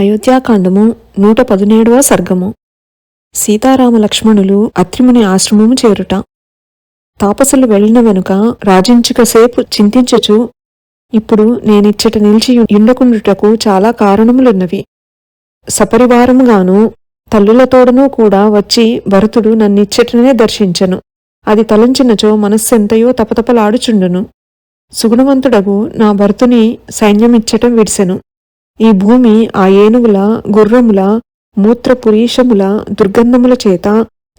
అయోధ్యాకాండము నూట పదునేడవ సర్గము. సీతారామ లక్ష్మణులు అత్రిముని ఆశ్రమము చేరుట. తాపసులు వెళ్ళిన వెనుక రాజించుకసేపు చింతించచు ఇప్పుడు నేనిచ్చట నిలిచి యుండకుండుటకు చాలా కారణములున్నవి. సపరివారముగాను తల్లులతోడనూ కూడా వచ్చి భరతుడు నన్నిచ్చటనే దర్శించను. అది తలంచినచో మనస్సెంతయో తపతపలాడుచుండును. సుగుణవంతుడగు నా భరతుని సైన్యమిచ్చటం విడిసెను. ఈ భూమి ఆ ఏనుగుల గుర్రముల మూత్రపురీషముల దుర్గంధముల చేత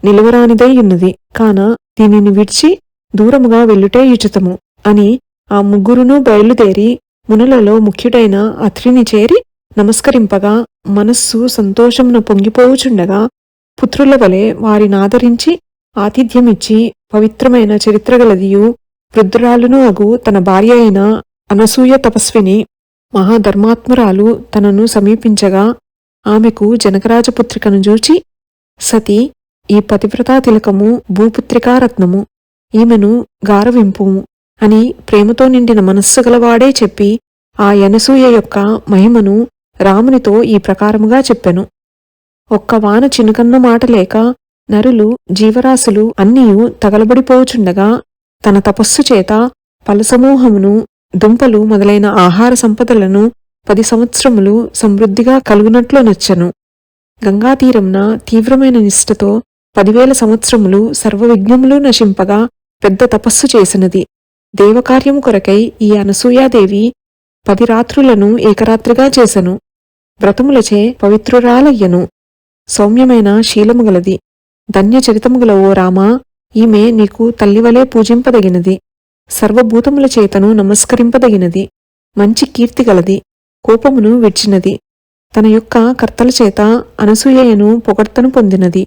నిలవరానిదై ఉన్నది. కాన దీనిని విడిచి దూరముగా వెళ్ళుటే యుచితము అని ఆ ముగ్గురునూ బయలుదేరి మునులలో ముఖ్యుడైన అత్రిని చేరి నమస్కరింపగా మనస్సు సంతోషమున పొంగిపోవుచుండగా పుత్రుల వలె వారినాదరించి ఆతిథ్యమిచ్చి పవిత్రమైన చరిత్రగలదియు వృద్ధురాలును అగు తన భార్య అయిన అనసూయ తపస్విని మహాధర్మాత్మురాలు తనను సమీపించగా ఆమెకు జనకరాజపుత్రికను చూచి సతి ఈ పతివ్రతా తిలకము భూపుత్రికారత్నము ఈమెను గారవింపుము అని ప్రేమతో నిండిన మనస్సు గలవాడే చెప్పి ఆ యనసూయ యొక్క మహిమను రామునితో ఈ ప్రకారముగా చెప్పెను. ఒక్క వాన చినుకన్న మాట లేక నరులు జీవరాశులు అన్నీయు తగలబడిపోవుచుండగా తన తపస్సు చేత ఫలసమూహమును దుంపలు మొదలైన ఆహార సంపదలను పది సంవత్సరములు సమృద్ధిగా కలుగునట్లు నచ్చను. గంగాతీరంన తీవ్రమైన నిష్ఠతో పదివేల సంవత్సరములు సర్వవిఘ్నములు నశింపగా పెద్ద తపస్సు చేసినది. దేవకార్యము కొరకై ఈ అనసూయాదేవి పది రాత్రులను ఏకరాత్రిగా చేసెను. వ్రతములచే పవిత్రురాలయ్యను. సౌమ్యమైన శీలము గలది. ధన్యచరితముగల ఓ రామా ఈమె నీకు తల్లివలే పూజింపదగినది. సర్వభూతముల చేతను నమస్కరింపదగినది మంచి కీర్తి గలది కోపమును విడిచినది తన యొక్క కర్తల చేత అనసూయను పొగడ్తను పొందినది.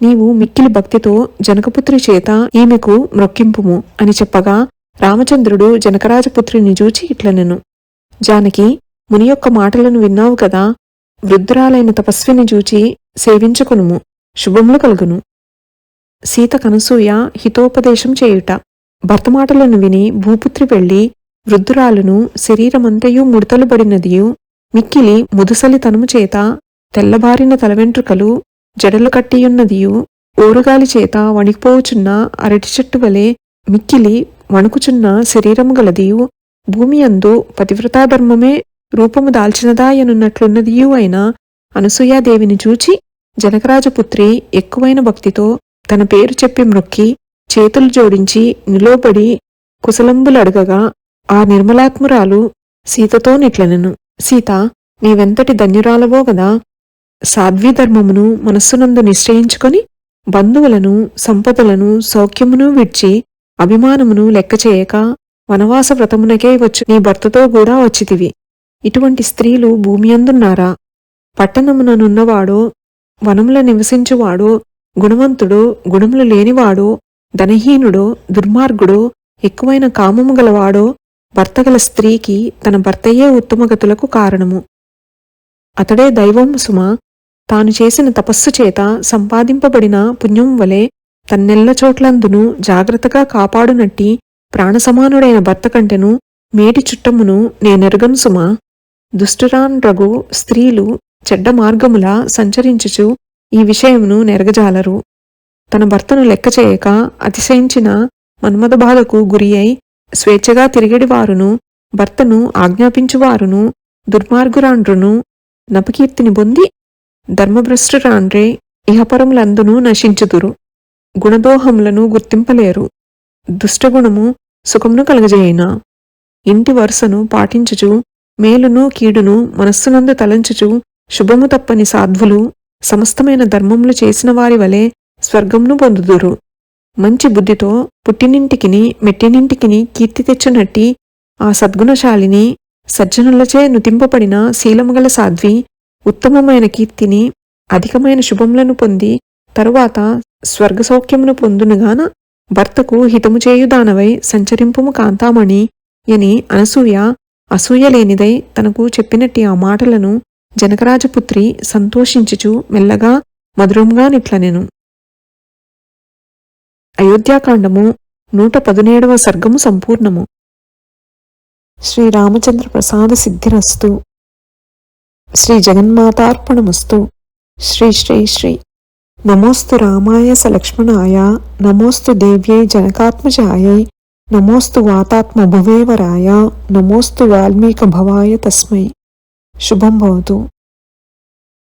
నీవు మిక్కిలి భక్తితో జనకపుత్రి చేత ఈమెకు మ్రొక్కింపుము అని చెప్పగా రామచంద్రుడు జనకరాజపుత్రిని చూచి ఇట్లనెను. జానకి ముని యొక్క మాటలను విన్నావు కదా వృద్ధురాలైన తపస్విని చూచి సేవించుకునుము శుభములు కలుగును. సీత కనసూయ హితోపదేశం చేయుట. భర్త మాటలను విని భూపుత్రి వెళ్ళి వృద్ధురాలును శరీరమంతయు ముడతలుబడినదియు మిక్కిలి ముదుసలితనము చేత తెల్లబారిన తలవెంట్రుకలు జడలు కట్టియున్నదియు ఓరుగాలి చేత వణికిపోవుచున్న అరటి చెట్టు వలె మిక్కిలి వణుకుచున్న శరీరము గలదియు భూమి అందు పతివ్రతాధర్మమే రూపము దాల్చినదాయనున్నట్లున్నదియు అయిన అనసూయాదేవిని చూచి జనకరాజపుత్రి ఎక్కువైన భక్తితో తన పేరు చెప్పి మ్రొక్కి చేతులు జోడించి నిలోబడి కుశలంబులడగగా ఆ నిర్మలాత్మురాలు సీతతో నిట్లనెను. సీత నీవెంతటి ధన్యురాలవో గదా? సాధ్వీధర్మమును మనస్సునందు నిశ్చయించుకొని బంధువులను సంపదలను సౌఖ్యమును విడ్చి అభిమానమును లెక్కచేయక వనవాస వ్రతమునకే వచ్చు. నీ భర్తతో కూడా వచ్చితివి. ఇటువంటి స్త్రీలు భూమి అందున్నారా పట్టణముననున్నవాడో వనముల నివసించువాడో గుణవంతుడో గుణములు లేనివాడో ధనహీనుడో దుర్మార్గుడో ఎక్కువైన కామము గలవాడో భర్తగల స్త్రీకి తన భర్తయే ఉత్తమగతులకు కారణము. అతడే దైవం సుమ తాను చేసిన తపస్సు చేత సంపాదింపబడిన పుణ్యం వలె తన్నెల్ల చోట్లందును జాగ్రత్తగా కాపాడునట్టి ప్రాణసమానుడైన భర్త కంటెను మేటి చుట్టమును నేనెరుగను సుమ. దుష్టురాన్ రఘు స్త్రీలు చెడ్డ మార్గములా సంచరించుచు ఈ విషయమును నెరగజాలరు. తన భర్తను లెక్క చేయక అతిశయించిన మన్మథ బాధకు గురి అయి స్వేచ్ఛగా తిరిగడివారును భర్తను ఆజ్ఞాపించువారును దుర్మార్గురాండ్రును నపకీర్తిని పొంది ధర్మభ్రష్టురాండ్రే ఇహపరములందును నశించుదురు. గుణదోహములను గుర్తింపలేరు. దుష్టగుణము సుఖమును కలగజేయినా. ఇంటి వరుసను పాటించుచు మేలును కీడును మనస్సునందు తలంచుచు శుభము తప్పని సాధ్వులు సమస్తమైన ధర్మములు చేసిన వారి వలె స్వర్గంను పొందుదురు. మంచి బుద్ధితో పుట్టినింటికిని మెట్టినింటికిని కీర్తి తెచ్చినట్టి ఆ సద్గుణశాలిని సజ్జనులచే నుతింపబడిన శీలముగల సాధ్వి ఉత్తమమైన కీర్తిని అధికమైన శుభములను పొంది తరువాత స్వర్గసౌఖ్యమును పొందునుగాన భర్తకు హితము చేయుదానవై సంచరింపుము కాంతామణి అని అనసూయ అసూయ లేనిదై తనకు చెప్పినట్టి ఆ మాటలను జనకరాజపుత్రి సంతోషించుచు మెల్లగా మధురంగా నిట్లనెను. అయోధ్యాకాండము నూట పదునేడవ సర్గము సంపూర్ణము. శ్రీరామచంద్ర ప్రసాద సిద్ధిరస్తు. శ్రీ జగన్మాతార్పణమస్తు. శ్రీ శ్రీ శ్రీ. నమోస్తు రామాయ స లక్ష్మణాయ నమోస్తు దేవ్యై జనకాత్మజాయై. నమోస్తు వాతాత్మ భువేవరాయ నమోస్తు వాల్మీకభవాయ తస్మై. శుభం భవతు.